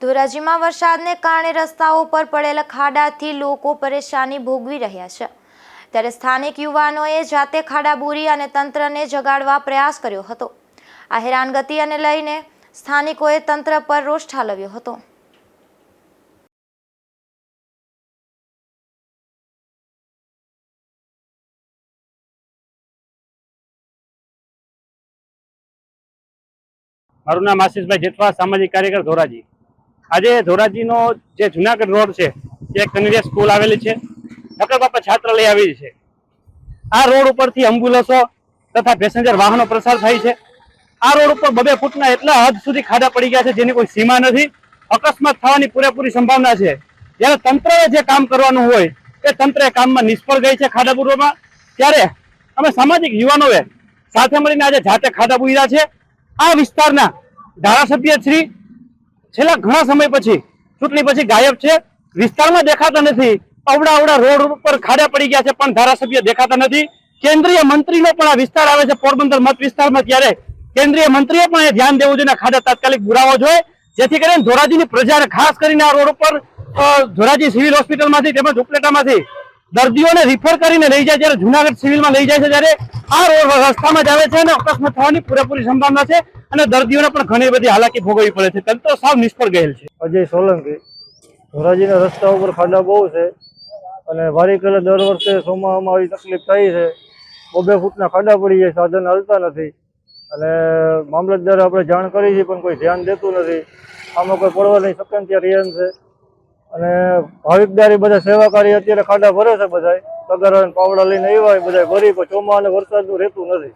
ધોરાજીમાં વરસાદને કારણે રસ્તાઓ પર પડેલા ખાડાથી લોકો પરેશાની ભોગવી રહ્યા છે. ત્યારે સ્થાનિક યુવાનોએ જાતે ખાડા બૂરી અને તંત્રને જગાડવા પ્રયાસ કર્યો હતો. આ હેરાનગતિ અને લઈને સ્થાનિકોએ તંત્ર પર રોષ ઠાલવ્યો હતો. મારું નામ આશીષભાઈ જેઠવા, સામાજિક કાર્યકર ધોરાજી. આજે ધોરાજીનો જે જુનાગઢ રોડ છે તે કન્યા સ્કૂલ આવેલી છે, ડોક્ટર બાપા છાત્રાલય આવેલી છે. આ રોડ ઉપરથી એમ્બ્યુલન્સો તથા પેસેન્જર વાહનો પ્રસાર થાય છે. આ રોડ ઉપર બબે ફૂટના એટલા હદ સુધી ખાડા પડી ગયા છે જેની કોઈ સીમા નથી. અકસ્માત થવાની પૂરેપૂરી સંભાવના છે. જ્યારે તંત્રએ જે કામ કરવાનું હોય, એ તંત્ર કામમાં નિષ્ફળ ગઈ છે ખાડા પૂરવામાં ત્યારે અમે સામાજિક યુવાનોએ સાથે મળીને આજે જાતે ખાડા પૂર્યા છે. આ વિસ્તારના ધારાસભ્ય શ્રી છેલ્લા ઘણા સમય પછી, ચૂંટણી પછી ગાયબ છે, વિસ્તારમાં દેખાતા નથી. અવડા અવડા રોડ ઉપર ખાડા પડી ગયા છે, પણ ધારાસભ્ય દેખાતા નથી. કેન્દ્રીય મંત્રીનો પણ આ વિસ્તાર આવે છે, પોરબંદર મત વિસ્તારમાં ત્યારે કેન્દ્રીય મંત્રીએ પણ એ ધ્યાન દેવું જોઈએ ખાડા તાત્કાલિક બુરાવો જોઈએ. જેથી કરીને ધોરાજીની પ્રજાને ખાસ કરીને આ રોડ ઉપર ધોરાજી સિવિલ હોસ્પિટલમાંથી તેમજ ઉપલેટામાંથી દર્દીઓને રિફર કરીને લઈ જાય જ્યારે જુનાગઢ સિવિલમાં લઈ જાય છે, ત્યારે આ રોડ રસ્તામાં જ આવે છે અને અકસ્માત થવાની પૂરેપૂરી સંભાવના છે અને દર્દીઓને પણ ઘણી બધી હાલાકી ભોગવવી પડે છે. તંત્ર સાવ નિષ્ફળ ગયેલ છે. અજય સોલંકી, ધોરાજીના રસ્તા ઉપર ખાડા બહુ છે અને વારી કલર દર વર્ષે સોમાવામાં આવી તકલીફ થઈ છે. બબે ફૂટના ખાડા પડી જાય, સાધન હાલતા નથી. અને મામલતદારે આપણે જાણ કરી છે, પણ કોઈ ધ્યાન દેતું નથી. આમાં કોઈ પડવા પડવાની શક્યતા રહ્યા છે. અને ભાવિકદારી બધા સેવાકારી અત્યારે ખાડા ભરે છે બધા તગારા પાવડા લઈને આવ્યા બધા ભરી અને વરસાદનું રહેતું નથી.